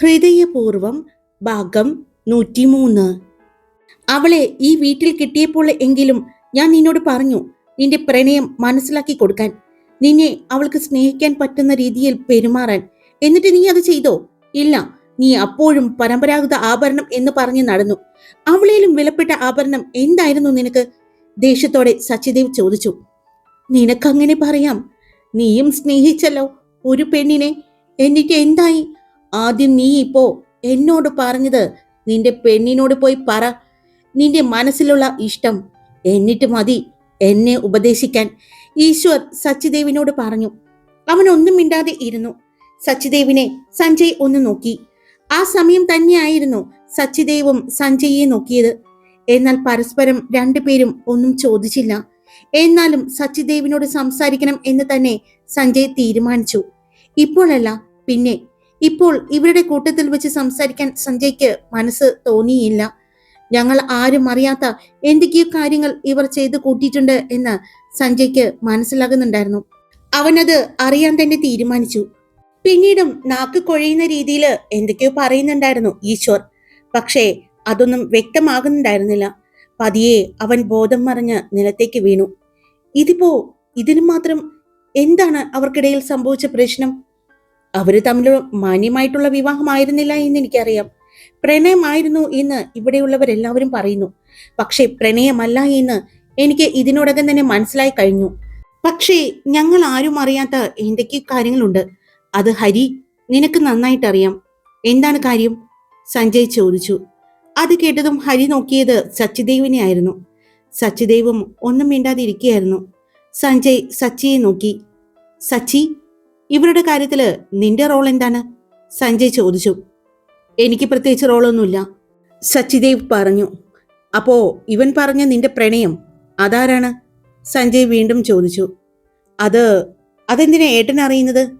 ഹൃദയപൂർവം ഭാഗം നൂറ്റിമൂന്ന്. അവളെ ഈ വീട്ടിൽ കിട്ടിയപ്പോൾ എങ്കിലും ഞാൻ നിന്നോട് പറഞ്ഞു നിന്റെ പ്രണയം മനസ്സിലാക്കി കൊടുക്കാൻ നിന്നെ അവൾക്ക് സ്നേഹിക്കാൻ പറ്റുന്ന രീതിയിൽ പെരുമാറാൻ. എന്നിട്ട് നീ അത് ചെയ്തോ? ഇല്ല നീ അപ്പോഴും പരമ്പരാഗത ആഭരണം എന്ന് പറഞ്ഞു നടന്നു. അവളേലും വിലപ്പെട്ട ആഭരണം എന്തായിരുന്നു നിനക്ക്? ദേഷ്യത്തോടെ സച്ചിദേവ് ചോദിച്ചു. നിനക്കങ്ങനെ പറയാം. നീയും സ്നേഹിച്ചല്ലോ ഒരു പെണ്ണിനെ. എന്നിട്ട് എന്തായി? ആദ്യം നീ ഇപ്പോ എന്നോട് പറഞ്ഞത് നിന്റെ പെണ്ണിനോട് പോയി പറ. നിന്റെ മനസ്സിലുള്ള ഇഷ്ടം എന്നിട്ട് മതി എന്നെ ഉപദേശിക്കാൻ. ഈശ്വർ സച്ചിദേവിനോട് പറഞ്ഞു. അവൻ ഒന്നും മിണ്ടാതെ ഇരുന്നു. സച്ചിദേവിനെ സഞ്ജയ് ഒന്ന് നോക്കി. ആ സമയം തന്നെയായിരുന്നു സച്ചിദേവും സഞ്ജയെ നോക്കിയത്. എന്നാൽ പരസ്പരം രണ്ടുപേരും ഒന്നും ചോദിച്ചില്ല. എന്നാലും സച്ചിദേവിനോട് സംസാരിക്കണം എന്ന് തന്നെ സഞ്ജയ് തീരുമാനിച്ചു. ഇപ്പോഴല്ല പിന്നെ ഇപ്പോൾ ഇവരുടെ കൂട്ടത്തിൽ വെച്ച് സംസാരിക്കാൻ സഞ്ജയ്ക്ക് മനസ്സ് തോന്നിയില്ല. ഞങ്ങൾ ആരും അറിയാത്ത എന്തൊക്കെയോ കാര്യങ്ങൾ ഇവർ ചെയ്തു കൂട്ടിയിട്ടുണ്ട് എന്ന് സഞ്ജയ്ക്ക് മനസ്സിലാകുന്നുണ്ടായിരുന്നു. അവനത് അറിയാൻ തന്നെ തീരുമാനിച്ചു. പിന്നീടും നാക്ക് കൊഴയുന്ന രീതിയിൽ എന്തൊക്കെയോ പറയുന്നുണ്ടായിരുന്നു ഈശ്വർ. പക്ഷേ അതൊന്നും വ്യക്തമാകുന്നുണ്ടായിരുന്നില്ല. പതിയെ അവൻ ബോധം മറിഞ്ഞ് നിലത്തേക്ക് വീണു. ഇതിപ്പോ ഇതിനു മാത്രം എന്താണ് അവർക്കിടയിൽ സംഭവിച്ച പ്രശ്നം? അവർ തമ്മിൽ മാന്യമായിട്ടുള്ള വിവാഹമായിരുന്നില്ല എന്ന് എനിക്കറിയാം. പ്രണയമായിരുന്നു എന്ന് ഇവിടെയുള്ളവരെല്ലാവരും പറയുന്നു. പക്ഷേ പ്രണയമല്ല എന്ന് എനിക്ക് ഇതിനോടകം തന്നെ മനസ്സിലായി കഴിഞ്ഞു. പക്ഷേ ഞങ്ങൾ ആരും അറിയാത്ത എന്തൊക്കെ കാര്യങ്ങളുണ്ട്. അത് ഹരി നിനക്ക് നന്നായിട്ട് അറിയാം എന്താണ് കാര്യം? സഞ്ജയ് ചോദിച്ചു. അത് കേട്ടതും ഹരി നോക്കിയത് സച്ചിദേവിനെ ആയിരുന്നു. സച്ചിദേവും ഒന്നും മിണ്ടാതിരിക്കുകയായിരുന്നു സഞ്ജയ് സച്ചിയെ നോക്കി. സച്ചി ഇവരുടെ കാര്യത്തിൽ നിന്റെ റോൾ എന്താണ്? സഞ്ജയ് ചോദിച്ചു. എനിക്ക് പ്രത്യേകിച്ച് റോളൊന്നുമില്ല സച്ചിദേവ് പറഞ്ഞു. അപ്പോ ഇവൻ പറഞ്ഞ നിന്റെ പ്രണയം അതാരാണ്? സഞ്ജയ് വീണ്ടും ചോദിച്ചു. അത് അതെന്തിനാ ഏട്ടൻ അറിയുന്നത്?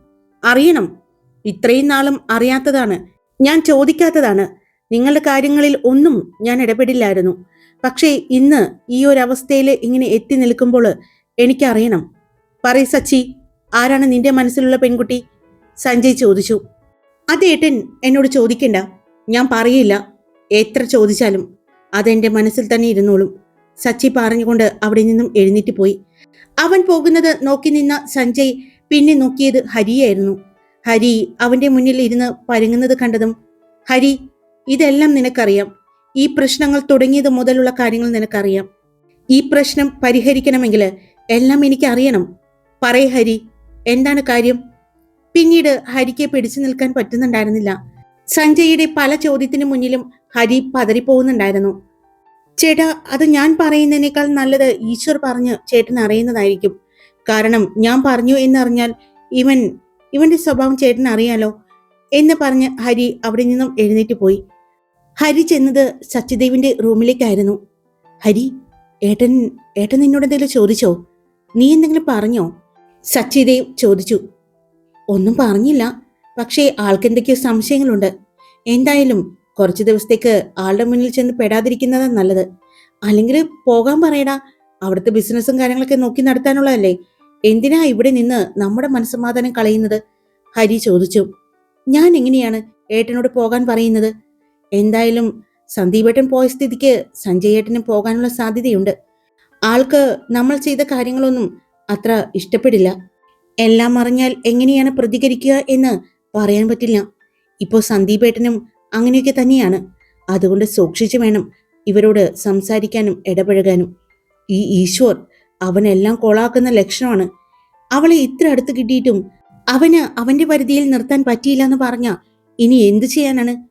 അറിയണം. ഇത്രയും നാളും അറിയാത്തതാണ്. ഞാൻ ചോദിക്കാത്തതാണ്. നിങ്ങളുടെ കാര്യങ്ങളിൽ ഒന്നും ഞാൻ ഇടപെടില്ലായിരുന്നു. പക്ഷേ ഇന്ന് ഈ ഒരു അവസ്ഥയിൽ ഇങ്ങനെ എത്തി നിൽക്കുമ്പോൾ എനിക്കറിയണം. പറയ് സച്ചി. ആരാണ് നിന്റെ മനസ്സിലുള്ള പെൺകുട്ടി? സഞ്ജയ് ചോദിച്ചു. അതേട്ടൻ എന്നോട് ചോദിക്കണ്ട. ഞാൻ പറയില്ല. എത്ര ചോദിച്ചാലും അതെന്റെ മനസ്സിൽ തന്നെ ഇരുന്നോളും. സച്ചി പറഞ്ഞുകൊണ്ട് അവിടെ നിന്നും എഴുന്നേറ്റ് പോയി. അവൻ പോകുന്നത് നോക്കി നിന്ന സഞ്ജയ് പിന്നെ നോക്കിയത് ഹരിയായിരുന്നു. ഹരി അവന്റെ മുന്നിൽ ഇരുന്ന് പരുങ്ങുന്നത് കണ്ടതും ഹരി ഇതെല്ലാം നിനക്കറിയാം. ഈ പ്രശ്നങ്ങൾ തുടങ്ങിയത് മുതലുള്ള കാര്യങ്ങൾ നിനക്കറിയാം. ഈ പ്രശ്നം പരിഹരിക്കണമെങ്കിൽ എല്ലാം എനിക്കറിയണം. പറയ് ഹരി. എന്താണ് കാര്യം? പിന്നീട് ഹരിക്ക് പിടിച്ചു നിൽക്കാൻ പറ്റുന്നുണ്ടായിരുന്നില്ല. സഞ്ജയുടെ പല ചോദ്യത്തിനു മുന്നിലും ഹരി പതറിപ്പോകുന്നുണ്ടായിരുന്നു. ചേട്ടാ അത് ഞാൻ പറയുന്നതിനേക്കാൾ നല്ലത് ഈശ്വർ പറഞ്ഞ് ചേട്ടൻ അറിയുന്നതായിരിക്കും. കാരണം ഞാൻ പറഞ്ഞു എന്നറിഞ്ഞാൽ ഇവൻ ഇവന്റെ സ്വഭാവം ചേട്ടൻ അറിയാലോ എന്ന് പറഞ്ഞ് ഹരി അവിടെ നിന്നും എഴുന്നേറ്റ് പോയി. ഹരി ചെന്നത് സച്ചിദേവിന്റെ റൂമിലേക്കായിരുന്നു. ഹരി ഏട്ടൻ ഏട്ടൻ നിന്നോട് എന്തെങ്കിലും ചോദിച്ചോ? നീ എന്തെങ്കിലും പറഞ്ഞോ? സച്ചിദേവ് ചോദിച്ചു ഒന്നും പറഞ്ഞില്ല. പക്ഷേ ആൾക്ക് എന്തൊക്കെയോ സംശയങ്ങളുണ്ട്. എന്തായാലും കുറച്ച് ദിവസത്തേക്ക് ആളുടെ മുന്നിൽ ചെന്ന് പെടാതിരിക്കുന്നതാണ് നല്ലത്. അല്ലെങ്കിൽ പോകാൻ പറയടാ. അവിടുത്തെ ബിസിനസ്സും കാര്യങ്ങളൊക്കെ നോക്കി നടത്താനുള്ളതല്ലേ. എന്തിനാ ഇവിടെ നിന്ന് നമ്മുടെ മനസ്സമാധാനം കളയുന്നത്? ഹരി ചോദിച്ചു ഞാൻ എങ്ങനെയാണ് ഏട്ടനോട് പോകാൻ പറയുന്നത്? എന്തായാലും സന്ദീപേട്ടൻ പോയ സ്ഥിതിക്ക് സഞ്ജയ് ഏട്ടനും പോകാനുള്ള സാധ്യതയുണ്ട്. ആൾക്ക് നമ്മൾ ചെയ്ത കാര്യങ്ങളൊന്നും അത്ര ഇഷ്ടപ്പെടില്ല. എല്ലാം അറിഞ്ഞാൽ എങ്ങനെയാണ് പ്രതികരിക്കുക എന്ന് പറയാൻ പറ്റില്ല. ഇപ്പോൾ സന്ദീപേട്ടനും അങ്ങനെയൊക്കെ തന്നെയാണ്. അതുകൊണ്ട് സൂക്ഷിച്ചു വേണം ഇവരോട് സംസാരിക്കാനും ഇടപഴകാനും. ഈ ഈശ്വർ അവനെല്ലാം കൊളാക്കുന്ന ലക്ഷണമാണ്. അവളെ ഇത്ര അടുത്ത് കിട്ടിയിട്ടും അവന് അവന്റെ പരിധിയിൽ നിർത്താൻ പറ്റിയില്ല എന്ന് പറഞ്ഞ ഇനി എന്തു ചെയ്യാനാണ്?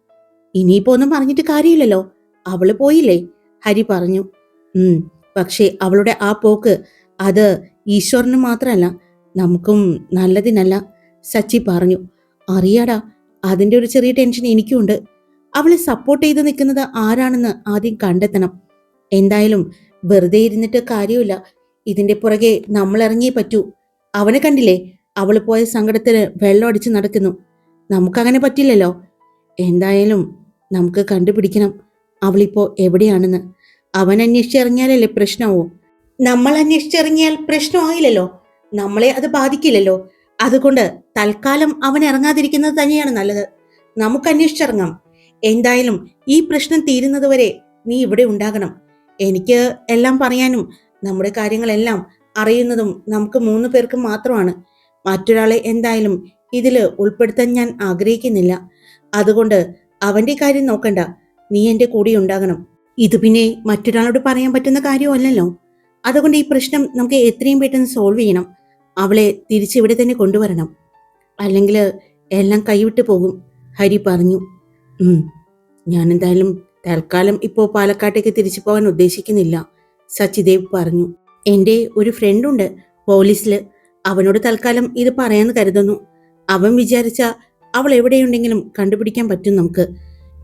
ഇനിയിപ്പോ ഒന്നും പറഞ്ഞിട്ട് കാര്യമില്ലല്ലോ. അവൾ പോയില്ലേ? ഹരി പറഞ്ഞു. ഉം പക്ഷേ അവളുടെ ആ പോക്ക് അത് ഈശ്വരന് മാത്രമല്ല നമുക്കും നല്ലതിനല്ല. സച്ചി പറഞ്ഞു അറിയാടാ അതിന്റെ ഒരു ചെറിയ ടെൻഷൻ എനിക്കുണ്ട് അവളെ സപ്പോർട്ട് ചെയ്ത് നിൽക്കുന്നത് ആരാണെന്ന് ആദ്യം കണ്ടെത്തണം. എന്തായാലും വെറുതെ ഇരുന്നിട്ട് കാര്യമില്ല. ഇതിന്റെ പുറകെ നമ്മൾ ഇറങ്ങിയേ പറ്റൂ. അവനെ കണ്ടില്ലേ? അവൾ പോയ സങ്കടത്തിന് വെള്ളം അടിച്ച് നടക്കുന്നു. നമുക്കങ്ങനെ പറ്റില്ലല്ലോ. എന്തായാലും നമുക്ക് കണ്ടുപിടിക്കണം. അവളിപ്പോൾ എവിടെയാണെന്ന്. അവൻ അന്വേഷിച്ചിറങ്ങിയാലല്ലേ പ്രശ്നമാവൂ. നമ്മൾ അന്വേഷിച്ചിറങ്ങിയാൽ പ്രശ്നമായില്ലല്ലോ. നമ്മളെ അത് ബാധിക്കില്ലല്ലോ. അതുകൊണ്ട് തൽക്കാലം അവൻ ഇറങ്ങാതിരിക്കുന്നത് തന്നെയാണ് നല്ലത്. നമുക്ക് അന്വേഷിച്ചിറങ്ങാം. എന്തായാലും ഈ പ്രശ്നം തീരുന്നതുവരെ നീ ഇവിടെ ഉണ്ടാകണം. എനിക്ക് എല്ലാം പറയാനും നമ്മുടെ കാര്യങ്ങളെല്ലാം അറിയുന്നതും നമുക്ക് മൂന്ന് പേർക്ക് മാത്രമാണ്. മറ്റൊരാളെ എന്തായാലും ഇതിൽ ഉൾപ്പെടുത്താൻ ഞാൻ ആഗ്രഹിക്കുന്നില്ല. അതുകൊണ്ട് അവന്റെ കാര്യം നോക്കണ്ട. നീ എന്റെ കൂടെ ഉണ്ടാകണം. ഇത് പിന്നെ മറ്റൊരാളോട് പറയാൻ പറ്റുന്ന കാര്യമല്ലല്ലോ. അതുകൊണ്ട് ഈ പ്രശ്നം നമുക്ക് എത്രയും പെട്ടെന്ന് സോൾവ് ചെയ്യണം. അവളെ തിരിച്ചിവിടെ തന്നെ കൊണ്ടുവരണം. അല്ലെങ്കിൽ എല്ലാം കൈവിട്ട് പോകും. ഹരി പറഞ്ഞു ഞാൻ എന്തായാലും തൽക്കാലം ഇപ്പോൾ പാലക്കാട്ടേക്ക് തിരിച്ചു പോകാൻ ഉദ്ദേശിക്കുന്നില്ല സച്ചിദേവ് പറഞ്ഞു. എന്റെ ഒരു ഫ്രണ്ടുണ്ട് പോലീസിൽ. അവനോട് തൽക്കാലം ഇത് പറയാന്ന് കരുതുന്നു. അവൻ വിചാരിച്ച അവൾ എവിടെയുണ്ടെങ്കിലും കണ്ടുപിടിക്കാൻ പറ്റും നമുക്ക്.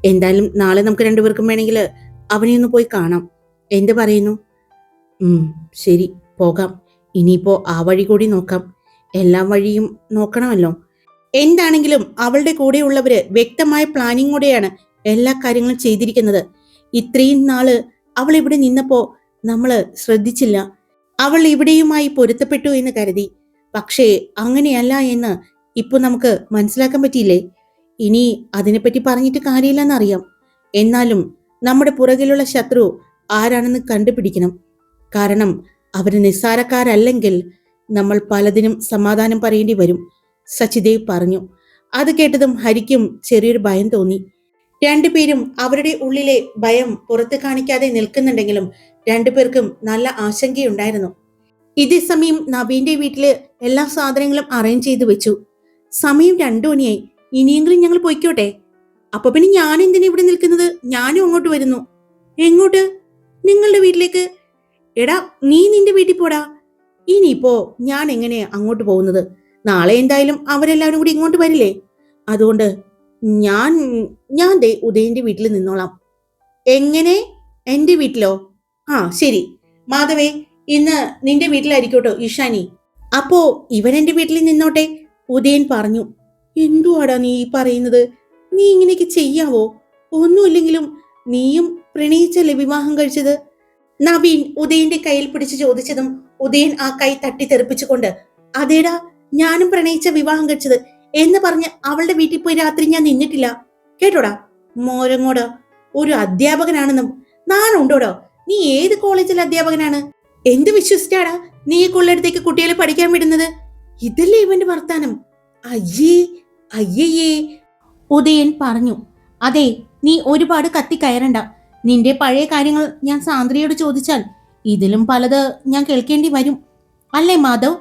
എന്തായാലും നാളെ നമുക്ക് രണ്ടുപേർക്കും വേണമെങ്കിൽ അവനെ ഒന്ന് പോയി കാണാം. എന്ത് പറയുന്നു? ശരി പോകാം. ഇനിയിപ്പോ ആ വഴി കൂടി നോക്കാം. എല്ലാ വഴിയും നോക്കണമല്ലോ. എന്താണെങ്കിലും അവളുടെ കൂടെയുള്ളവര് വ്യക്തമായ പ്ലാനിങ്ങോടെയാണ് എല്ലാ കാര്യങ്ങളും ചെയ്തിരിക്കുന്നത്. ഇത്രയും നാൾ അവൾ ഇവിടെ നിന്നപ്പോ നമ്മൾ ശ്രദ്ധിച്ചില്ല. അവൾ ഇവിടെയുമായി പൊരുത്തപ്പെട്ടു എന്ന് കരുതി. പക്ഷേ അങ്ങനെയല്ല എന്ന് ഇപ്പൊ നമുക്ക് മനസ്സിലാക്കാൻ പറ്റിയില്ലേ? ഇനി അതിനെപ്പറ്റി പറഞ്ഞിട്ട് കാര്യമില്ലെന്നറിയാം. എന്നാലും നമ്മുടെ പുറകിലുള്ള ശത്രു ആരാണെന്ന് കണ്ടുപിടിക്കണം. കാരണം അവർ നിസ്സാരക്കാരല്ലെങ്കിൽ നമ്മൾ പലതിനും സമാധാനം പറയേണ്ടി വരും. സച്ചിദേവ് പറഞ്ഞു. അത് കേട്ടതും ഹരിക്കും ചെറിയൊരു ഭയം തോന്നി. രണ്ടുപേരും അവരുടെ ഉള്ളിലെ ഭയം പുറത്ത് കാണിക്കാതെ നിൽക്കുന്നുണ്ടെങ്കിലും രണ്ടുപേർക്കും നല്ല ആശങ്കയുണ്ടായിരുന്നു. ഇതേ സമയം നവീന്റെ വീട്ടിൽ എല്ലാ സാധനങ്ങളും അറേഞ്ച് ചെയ്തു വെച്ചു. സമയം രണ്ടു മണിയായി. ഇനിയെങ്കിലും ഞങ്ങൾ പൊയ്ക്കോട്ടെ? അപ്പൊ പിന്നെ ഞാൻ എന്തിനാ ഇവിടെ നിൽക്കുന്നത്? ഞാനും അങ്ങോട്ട് വരുന്നു. എങ്ങോട്ട്? നിങ്ങളുടെ വീട്ടിലേക്ക് എടാ നീ നിന്റെ വീട്ടിൽ പോടാ. ഇനിയിപ്പോ ഞാൻ എങ്ങനെ അങ്ങോട്ട് പോകുന്നത്? നാളെ എന്തായാലും അവരെല്ലാവരും കൂടി ഇങ്ങോട്ട് വരില്ലേ? അതുകൊണ്ട് ഞാൻ ഞാൻ ദേ ഉദയന്റെ വീട്ടിൽ നിന്നോളാം. എങ്ങനെ? എന്റെ വീട്ടിലോ? ആ ശരി. മാധവേ ഇന്ന് നിന്റെ വീട്ടിലായിരിക്കോട്ടോ ഇഷാനി. അപ്പോ ഇവൻ എന്റെ വീട്ടിൽ നിന്നോട്ടെ? ഉദയൻ പറഞ്ഞു. എന്തുവാടാ നീ പറയുന്നത്? നീ ഇങ്ങനെയൊക്കെ ചെയ്യാവോ? ഒന്നുമില്ലെങ്കിലും നീയും പ്രണയിച്ചല്ലേ വിവാഹം കഴിച്ചത്? നവീൻ ഉദയന്റെ കയ്യിൽ പിടിച്ച് ചോദിച്ചതും ഉദയൻ ആ കൈ തട്ടി തെറിപ്പിച്ചുകൊണ്ട് അതേടാ ഞാനും പ്രണയിച്ച വിവാഹം കഴിച്ചത് എന്ന് പറഞ്ഞ് അവളുടെ വീട്ടിൽ പോയി രാത്രി ഞാൻ നിന്നിട്ടില്ല. കേട്ടോടാ മോരങ്ങോട് ഒരു അധ്യാപകനാണെന്നും നാണുണ്ടോടോ? നീ ഏത് കോളേജിലെ അധ്യാപകനാണ്? എന്ത് വിശ്വസിച്ചാടാ നീ കൊള്ളടുത്തേക്ക് കുട്ടികളെ പഠിക്കാൻ വിടുന്നത്? ഇതല്ലേ ഇവന്റെ വർത്താനം? അയ്യേ അയ്യേ ഉദയൻ പറഞ്ഞു അതെ നീ ഒരുപാട് കത്തി കയറണ്ട. നിന്റെ പഴയ കാര്യങ്ങൾ ഞാൻ സാന്ദ്രയോട് ചോദിച്ചാൽ ഇതിലും പലത് ഞാൻ കേൾക്കേണ്ടി വരും. അല്ലേ മാധവ്?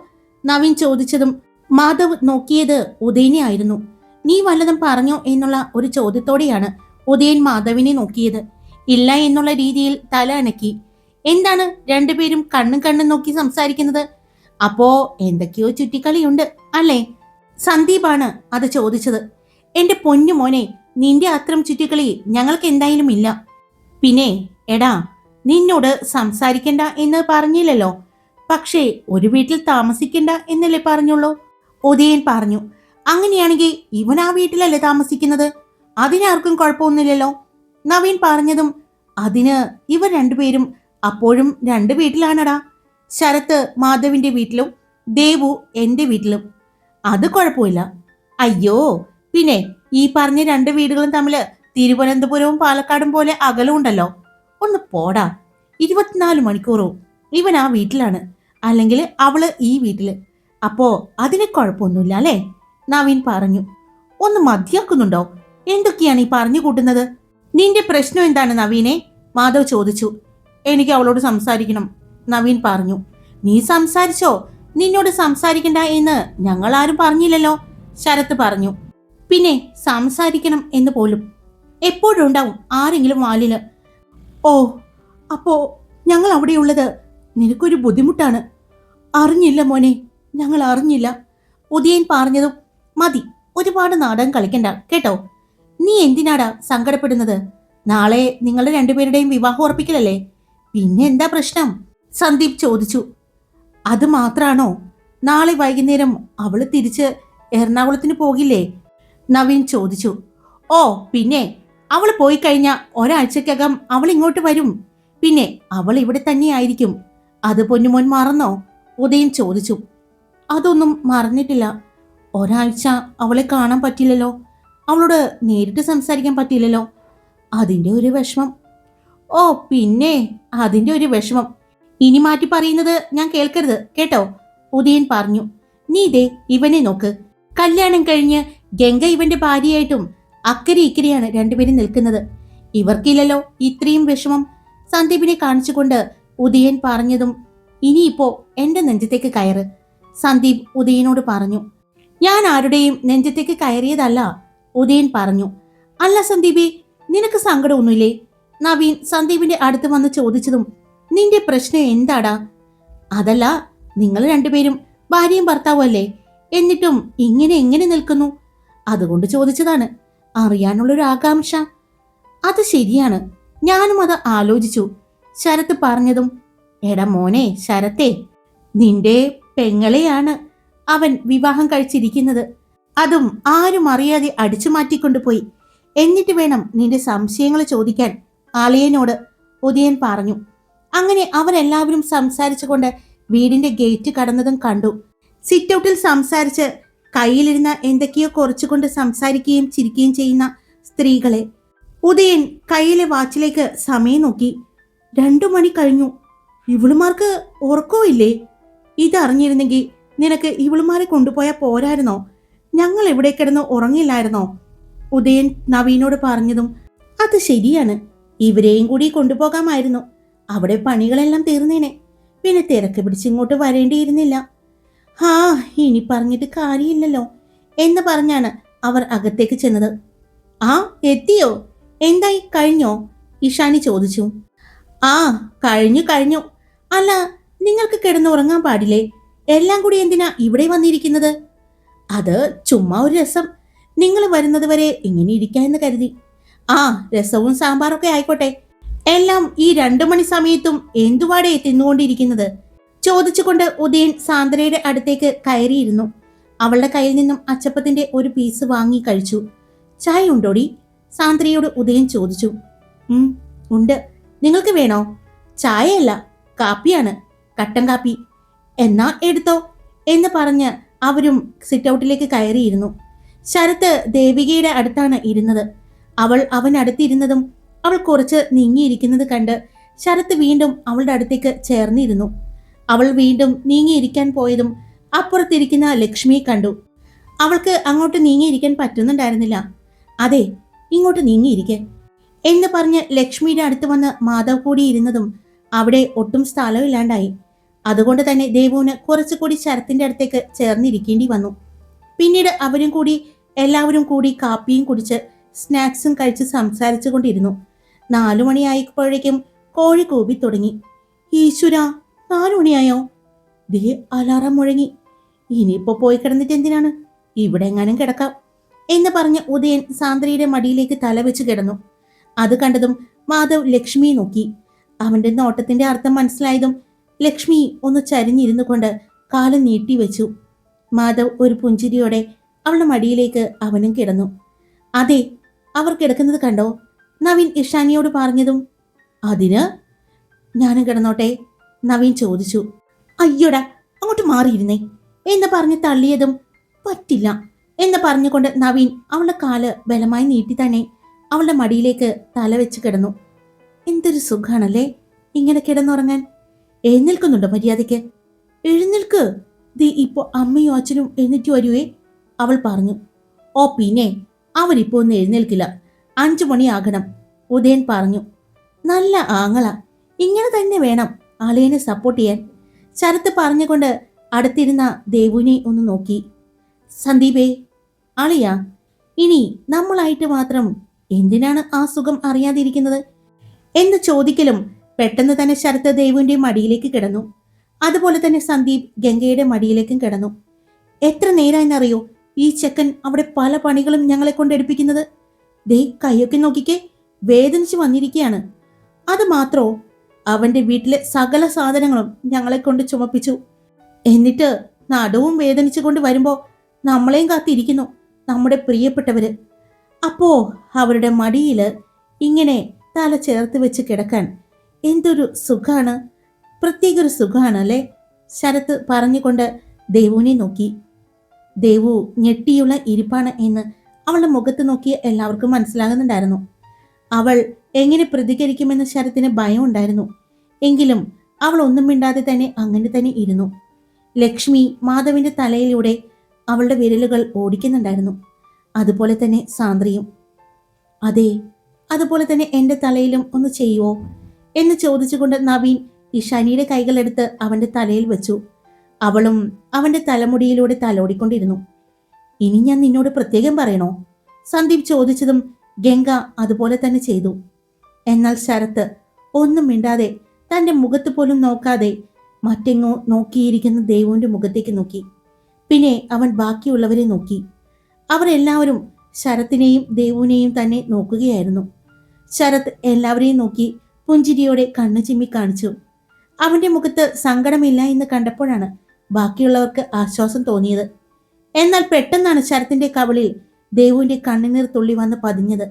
നവീൻ ചോദിച്ചതും മാധവ് നോക്കിയത് ഉദയനെ ആയിരുന്നു. നീ വല്ലതും പറഞ്ഞോ എന്നുള്ള ഒരു ചോദ്യത്തോടെയാണ് ഉദയൻ മാധവിനെ നോക്കിയത്. ഇല്ല എന്നുള്ള രീതിയിൽ തല അനക്കി. എന്താണ് രണ്ടുപേരും കണ്ണും കണ്ണും നോക്കി സംസാരിക്കുന്നത്? അപ്പോ എന്തൊക്കെയോ ചുറ്റിക്കളിയുണ്ട് അല്ലേ? സന്ദീപാണ് അത് ചോദിച്ചത്. എന്റെ പൊന്നു മോനെ നിന്റെ അത്രം ചുറ്റിക്കളി ഞങ്ങൾക്ക് എന്തായാലും ഇല്ല. പിന്നെ എടാ നിന്നോട് സംസാരിക്കണ്ട എന്ന് പറഞ്ഞില്ലല്ലോ. പക്ഷേ ഒരു വീട്ടിൽ താമസിക്കണ്ട എന്നല്ലേ പറഞ്ഞുള്ളൂ? ഉദയൻ പറഞ്ഞു അങ്ങനെയാണെങ്കിൽ ഇവൻ ആ വീട്ടിലല്ലേ താമസിക്കുന്നത്? അതിനാർക്കും കുഴപ്പമൊന്നുമില്ലല്ലോ. നവീൻ പറഞ്ഞതും അതിന് ഇവർ രണ്ടുപേരും അപ്പോഴും രണ്ട് വീട്ടിലാണടാ. ശരത്ത് മാധവിന്റെ വീട്ടിലും ദേവു എന്റെ വീട്ടിലും. അത് കുഴപ്പമില്ല. അയ്യോ പിന്നെ ഈ പറഞ്ഞ രണ്ട് വീടുകളും തമ്മിൽ തിരുവനന്തപുരവും പാലക്കാടും പോലെ അകലമുണ്ടല്ലോ ഒന്ന് പോടാ. ഇരുപത്തിനാല് മണിക്കൂറോ. ഇവൻ ആ വീട്ടിലാണ്. അല്ലെങ്കിൽ അവൾ ഈ വീട്ടിൽ. അപ്പോ അതിന് കുഴപ്പമൊന്നുമില്ല അല്ലേ? നവീൻ പറഞ്ഞു. ഒന്ന് മതിയാക്കുന്നുണ്ടോ? എന്തൊക്കെയാണ് ഈ പറഞ്ഞു കൂട്ടുന്നത്? നിന്റെ പ്രശ്നം എന്താണ് നവീനെ? മാധവ് ചോദിച്ചു. എനിക്ക് അവളോട് സംസാരിക്കണം. നവീൻ പറഞ്ഞു. നീ സംസാരിച്ചോ? നിന്നോട് സംസാരിക്കണ്ട എന്ന് ഞങ്ങൾ ആരും പറഞ്ഞില്ലല്ലോ. ശരത് പറഞ്ഞു. പിന്നെ സംസാരിക്കണം എന്ന് പോലും എപ്പോഴും ഉണ്ടാവും ആരെങ്കിലും വാലിന്? ഓ അപ്പോ ഞങ്ങൾ അവിടെയുള്ളത് നിനക്കൊരു ബുദ്ധിമുട്ടാണ്. അറിഞ്ഞില്ല മോനെ ഞങ്ങൾ അറിഞ്ഞില്ല. ഉദയൻ പറഞ്ഞതും മതി ഒരുപാട് നാടകം കളിക്കണ്ട കേട്ടോ? നീ എന്തിനാടാ സങ്കടപ്പെടുന്നത്? നാളെ നിങ്ങളുടെ രണ്ടുപേരുടെയും വിവാഹം ഉറപ്പിക്കലല്ലേ? പിന്നെ എന്താ പ്രശ്നം? സന്ദീപ് ചോദിച്ചു. അത് മാത്രാണോ? നാളെ വൈകുന്നേരം അവൾ തിരിച്ച് എറണാകുളത്തിന് പോകില്ലേ? നവീൻ ചോദിച്ചു. ഓ പിന്നെ അവൾ പോയി കഴിഞ്ഞ ഒരാഴ്ചക്കകം അവൾ ഇങ്ങോട്ട് വരും. പിന്നെ അവൾ ഇവിടെ തന്നെയായിരിക്കും അത് പൊന്നുമോൻ മറന്നോ? ഉദയൻ ചോദിച്ചു. അതൊന്നും മറന്നിട്ടില്ല. ഒരാഴ്ച അവളെ കാണാൻ പറ്റില്ലല്ലോ. അവളോട് നേരിട്ട് സംസാരിക്കാൻ പറ്റില്ലല്ലോ. അതിന്റെ ഒരു വിഷമം. ഓ പിന്നെ അതിന്റെ ഒരു വിഷമം. ഇനി മാറ്റി പറയുന്നത് ഞാൻ കേൾക്കരുത് കേട്ടോ? ഉദയൻ പറഞ്ഞു. നീ ഇതേ ഇവനെ നോക്ക്. കല്യാണം കഴിഞ്ഞ് ഗംഗ ഇവന്റെ ഭാര്യയായിട്ടും അക്കരെ ഇക്കരെയാണ് രണ്ടുപേരും നിൽക്കുന്നത്. ഇവർക്കില്ലല്ലോ ഇത്രയും വിഷമം. സന്ദീപിനെ കാണിച്ചുകൊണ്ട് ഉദയൻ പറഞ്ഞതും ഇനിയിപ്പോ എന്റെ നെഞ്ചത്തേക്ക് കയറ്. സന്ദീപ് ഉദയനോട് പറഞ്ഞു ഞാൻ ആരുടെയും നെഞ്ചത്തേക്ക് കയറിയതല്ല ഉദയൻ പറഞ്ഞു. അല്ല സന്ദീപേ നിനക്ക് സങ്കടമൊന്നുമില്ലേ? നവീൻ സന്ദീപിന്റെ അടുത്ത് വന്ന് ചോദിച്ചതും നിന്റെ പ്രശ്നം എന്താടാ? അതല്ല നിങ്ങൾ രണ്ടുപേരും ഭാര്യയും ഭർത്താവും അല്ലേ? എന്നിട്ടും ഇങ്ങനെ എങ്ങനെ നിൽക്കുന്നു? അതുകൊണ്ട് ചോദിച്ചതാണ് അറിയാനുള്ളൊരു ആകാംക്ഷ അത് ശരിയാണ്. ഞാനും അത് ആലോചിച്ചു. ശരത്ത് പറഞ്ഞതും എടാ മോനെ ശരത്തെ നിന്റെ പെങ്ങളെയാണ് അവൻ വിവാഹം കഴിച്ചിരിക്കുന്നത്. അതും ആരും അറിയാതെ അടിച്ചു മാറ്റിക്കൊണ്ടുപോയി. എന്നിട്ട് വേണം നിന്റെ സംശയങ്ങൾ ചോദിക്കാൻ ആലയനോട് ഉദയൻ പറഞ്ഞു. അങ്ങനെ അവരെല്ലാവരും സംസാരിച്ചുകൊണ്ട് വീടിന്റെ ഗേറ്റ് കടന്നതും കണ്ടു. സിറ്റൗട്ടിൽ സംസാരിച്ച് കയ്യിലിരുന്ന എന്തൊക്കെയോ കുറച്ചുകൊണ്ട് സംസാരിക്കുകയും ചിരിക്കുകയും ചെയ്യുന്ന സ്ത്രീകളെ. ഉദയൻ കയ്യിലെ വാച്ചിലേക്ക് സമയം നോക്കി. രണ്ടു മണി കഴിഞ്ഞു. ഇവളുമാർക്ക് ഉറക്കോ ഇല്ലേ? ഇതറിഞ്ഞിരുന്നെങ്കിൽ നിനക്ക് ഇവളുമാരെ കൊണ്ടുപോയാൽ പോരായിരുന്നോ? ഞങ്ങൾ എവിടെ കിടന്ന് ഉറങ്ങില്ലായിരുന്നോ? ഉദയൻ നവീനോട് പറഞ്ഞതും അത് ശരിയാണ്. ഇവരെയും കൂടി കൊണ്ടുപോകാമായിരുന്നു. അവിടെ പണികളെല്ലാം തീർന്നേനെ. പിന്നെ തിരക്ക് പിടിച്ച് ഇങ്ങോട്ട് വരേണ്ടിയിരുന്നില്ല. ഹാ ഇനി പറഞ്ഞിട്ട് കാര്യമില്ലല്ലോ. എന്ന് പറഞ്ഞാണ് അവർ അകത്തേക്ക് ചെന്നത്. ആ എത്തിയോ? എന്തായി കഴിഞ്ഞോ? ഇഷാനി ചോദിച്ചു. ആ കഴിഞ്ഞു കഴിഞ്ഞു. അല്ല നിങ്ങൾക്ക് കിടന്നുറങ്ങാൻ പാടില്ലേ? എല്ലാം കൂടി എന്തിനാ ഇവിടെ വന്നിരിക്കുന്നത്? അത് ചുമ്മാ ഒരു രസം. നിങ്ങൾ വരുന്നത് വരെ ഇങ്ങനെ ഇരിക്കാമെന്ന് കരുതി. ആ രസവും സാമ്പാറൊക്കെ ആയിക്കോട്ടെ. എല്ലാം ഈ രണ്ടു മണി സമയത്തും എന്തുവാടേ തിന്നുകൊണ്ടിരിക്കുന്നത്? ചോദിച്ചുകൊണ്ട് ഉദയൻ സാന്ദ്രയുടെ അടുത്തേക്ക് കയറിയിരുന്നു. അവളുടെ കയ്യിൽ നിന്നും അച്ചപ്പത്തിന്റെ ഒരു പീസ് വാങ്ങി കഴിച്ചു. ചായ ഉണ്ടോടി? സാന്ദ്രയോട് ഉദയൻ ചോദിച്ചു. ഉണ്ട്. നിങ്ങൾക്ക് വേണോ? ചായയല്ല കാപ്പിയാണ്. കട്ടൻ കാപ്പി. എന്നാ എടുത്തോ എന്ന് പറഞ്ഞ് അവരും സിറ്റൗട്ടിലേക്ക് കയറിയിരുന്നു. ശരത്ത് ദേവികയുടെ അടുത്താണ് ഇരുന്നത്. അവൾ അവൻ അടുത്തിരുന്നതും അവൾ കുറച്ച് നീങ്ങിയിരിക്കുന്നത് കണ്ട് ശരത്ത് വീണ്ടും അവളുടെ അടുത്തേക്ക് ചേർന്നിരുന്നു. അവൾ വീണ്ടും നീങ്ങിയിരിക്കാൻ പോയതും അപ്പുറത്തിരിക്കുന്ന ലക്ഷ്മിയെ കണ്ടു. അവൾക്ക് അങ്ങോട്ട് നീങ്ങിയിരിക്കാൻ പറ്റുന്നുണ്ടായിരുന്നില്ല. അതെ ഇങ്ങോട്ട് നീങ്ങിയിരിക്കെ. എന്ന് പറഞ്ഞ് ലക്ഷ്മിയുടെ അടുത്ത് വന്ന് മാധവ് കൂടി ഇരുന്നതും അവിടെ ഒട്ടും സ്ഥലമില്ലാണ്ടായി അതുകൊണ്ട് തന്നെ ദേവുവിന് കുറച്ചുകൂടി ശരത്തിന്റെ അടുത്തേക്ക് ചേർന്നിരിക്കേണ്ടി വന്നു. പിന്നീട് അവരും കൂടി എല്ലാവരും കൂടി കാപ്പിയും കുടിച്ച് സ്നാക്സും കഴിച്ച് സംസാരിച്ചു കൊണ്ടിരുന്നു നാലു മണിയായപ്പോഴേക്കും കോഴി കൂവി തുടങ്ങി. ഈശ്വര നാലു മണിയായോ ദേ അലാറം മുഴങ്ങി. ഇനിയിപ്പോ പോയി കിടന്നിട്ട് എന്തിനാണ്? ഇവിടെ എങ്ങാനും കിടക്കാം. എന്ന് പറഞ്ഞ് ഉദയൻ സാന്ദ്രയുടെ മടിയിലേക്ക് തല വെച്ച് കിടന്നു. അത് കണ്ടതും മാധവ് ലക്ഷ്മിയെ നോക്കി. അവന്റെ നോട്ടത്തിന്റെ അർത്ഥം മനസ്സിലായതും ലക്ഷ്മി ഒന്ന് ചരിഞ്ഞിരുന്നു കൊണ്ട് കാലം നീട്ടി വെച്ചു. മാധവ് ഒരു പുഞ്ചിരിയോടെ അവളുടെ മടിയിലേക്ക് അവനും കിടന്നു. അതെ അവർ കിടക്കുന്നത് കണ്ടോ? നവീൻ ഇഷാനിയോട് പറഞ്ഞതും. അതിന്? ഞാനും കിടന്നോട്ടെ. നവീൻ ചോദിച്ചു. അയ്യോടാ അങ്ങോട്ട് മാറിയിരുന്നേ. എന്ന് പറഞ്ഞ് തള്ളിയതും പറ്റില്ല. എന്ന് പറഞ്ഞുകൊണ്ട് നവീൻ അവളുടെ കാൽ ബലമായി നീട്ടി തന്നെ അവളുടെ മടിയിലേക്ക് തല വെച്ച് കിടന്നു. എന്തൊരു സുഖാണല്ലേ ഇങ്ങനെ കിടന്നുറങ്ങാൻ? എഴുന്നേൽക്കുന്നുണ്ടോ മര്യാദയ്ക്ക്? എഴുന്നേൽക്ക്. ദേ ഇപ്പോ അമ്മയും അച്ഛനും എഴുന്നേറ്റ് വരുവേ അവൾ പറഞ്ഞു. ഓ പിന്നെ അവരിപ്പോ ഒന്ന് എഴുന്നേൽക്കില്ല. അഞ്ചു മണിയാകണം ഉദയൻ പറഞ്ഞു. നല്ല ആങ്ങള. ഇങ്ങനെ തന്നെ വേണം. അളിയനെ സപ്പോർട്ട് ചെയ്യാൻ ശരത്ത് പറഞ്ഞുകൊണ്ട് അടുത്തിരുന്ന ദേവുവിനെ ഒന്ന് നോക്കി. സന്ദീപേ അളിയ ഇനി നമ്മളായിട്ട് മാത്രം എന്തിനാണ് ആ സുഖം അറിയാതിരിക്കുന്നത്? എന്ന് ചോദിക്കലും പെട്ടെന്ന് തന്നെ ശരത്ത് ദേവുവിന്റെ മടിയിലേക്ക് കിടന്നു. അതുപോലെ തന്നെ സന്ദീപ് ഗംഗയുടെ മടിയിലേക്കും കിടന്നു. എത്ര നേരായെന്നറിയോ? ഈ ചെക്കൻ അവിടെ പല പണികളും ഞങ്ങളെ കൊണ്ടെടുപ്പിക്കുന്നത് ദേ കൈയൊക്കെ നോക്കിക്കേ വേദനിച്ച് വന്നിരിക്കുകയാണ്. അത് മാത്രോ? അവന്റെ വീട്ടിലെ സകല സാധനങ്ങളും ഞങ്ങളെ കൊണ്ട് ചുമപ്പിച്ചു. എന്നിട്ട് നടുവും വേദനിച്ചുകൊണ്ട് വരുമ്പോൾ വരുമ്പോ നമ്മളെയും കാത്തിരിക്കുന്നു നമ്മുടെ പ്രിയപ്പെട്ടവര്. അപ്പോ അവരുടെ മടിയിൽ ഇങ്ങനെ തല ചേർത്ത് വെച്ച് കിടക്കാൻ എന്തൊരു സുഖാണ്. പ്രത്യേക ഒരു സുഖാണ് അല്ലേ? ശരത്ത് പറഞ്ഞുകൊണ്ട് ദേവുവിനെ നോക്കി. ദേവു ഞെട്ടിയുള്ള ഇരിപ്പാണ് എന്ന് അവളുടെ മുഖത്ത് നോക്കി എല്ലാവർക്കും മനസ്സിലാകുന്നുണ്ടായിരുന്നു. അവൾ എങ്ങനെ പ്രതികരിക്കുമെന്ന ശരത്തിന് ഭയം ഉണ്ടായിരുന്നു. എങ്കിലും അവൾ ഒന്നും മിണ്ടാതെ തന്നെ അങ്ങനെ തന്നെ ഇരുന്നു. ലക്ഷ്മി മാധവിന്റെ തലയിലൂടെ അവളുടെ വിരലുകൾ ഓടിക്കുന്നുണ്ടായിരുന്നു. അതുപോലെ തന്നെ സാന്ദ്രയും. അതെ അതുപോലെ തന്നെ എന്റെ തലയിലും ഒന്ന് ചെയ്യുവോ? എന്ന് ചോദിച്ചുകൊണ്ട് നവീൻ ഇഷാനിയുടെ കൈകളെടുത്ത് അവന്റെ തലയിൽ വെച്ചു. അവളും അവന്റെ തലമുടിയിലൂടെ തലോടിക്കൊണ്ടിരുന്നു. ഇനി ഞാൻ നിന്നോട് പ്രത്യേകം പറയണോ? സന്ദീപ് ചോദിച്ചതും ഗംഗ അതുപോലെ തന്നെ ചെയ്തു. എന്നാൽ ശരത്ത് ഒന്നും മിണ്ടാതെ തന്റെ മുഖത്ത് പോലും നോക്കാതെ മറ്റെങ്ങോ നോക്കിയിരിക്കുന്ന ദേവുവിന്റെ മുഖത്തേക്ക് നോക്കി. പിന്നെ അവൻ ബാക്കിയുള്ളവരെ നോക്കി. അവരെല്ലാവരും ശരത്തിനെയും ദേവുവിനെയും തന്നെ നോക്കുകയായിരുന്നു. ശരത് എല്ലാവരെയും നോക്കി പുഞ്ചിരിയോടെ കണ്ണു ചിമ്മി കാണിച്ചു. അവന്റെ മുഖത്ത് സങ്കടമില്ല എന്ന് കണ്ടപ്പോഴാണ് ബാക്കിയുള്ളവർക്ക് ആശ്വാസം തോന്നിയത്. എന്നാൽ പെട്ടെന്നാണ് ശരത്തിന്റെ കവളിൽ ദേവുവിന്റെ കണ്ണുനീർ തുള്ളി വന്ന് പതിഞ്ഞത്.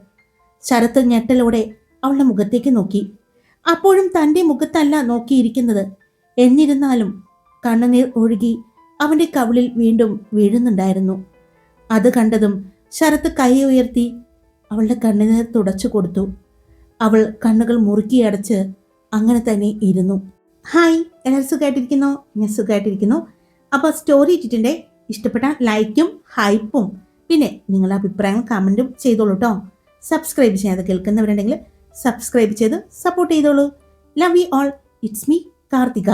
ശരത്ത് ഞെട്ടലോടെ അവളുടെ മുഖത്തേക്ക് നോക്കി. അപ്പോഴും തന്റെ മുഖത്തല്ല നോക്കിയിരിക്കുന്നത്. എന്നിരുന്നാലും കണ്ണുനീർ ഒഴുകി അവന്റെ കവിളിൽ വീണ്ടും വീഴുന്നുണ്ടായിരുന്നു. അത് കണ്ടതും ശരത്ത് കൈ ഉയർത്തി അവളുടെ കണ്ണുനീർ തുടച്ചു കൊടുത്തു. അവൾ കണ്ണുകൾ മുറുക്കിയടച്ച് അങ്ങനെ തന്നെ ഇരുന്നു. ഹായ് എല്ലാവരും സുഖമായിട്ടിരിക്കുന്നോ ഞാൻ സുഖമായിട്ടിരിക്കുന്നു അപ്പോൾ സ്റ്റോറി ഇട്ടിട്ടുണ്ടേ? ഇഷ്ടപ്പെട്ട ലൈക്കും ഹൈപ്പും പിന്നെ നിങ്ങളുടെ അഭിപ്രായങ്ങൾ കമന്റും ചെയ്തോളൂ കേട്ടോ സബ്സ്ക്രൈബ് ചെയ്യാതെ കേൾക്കുന്നവരുണ്ടെങ്കിൽ സബ്സ്ക്രൈബ് ചെയ്ത് സപ്പോർട്ട് ചെയ്തോളൂ. Love you all it's me Karthika.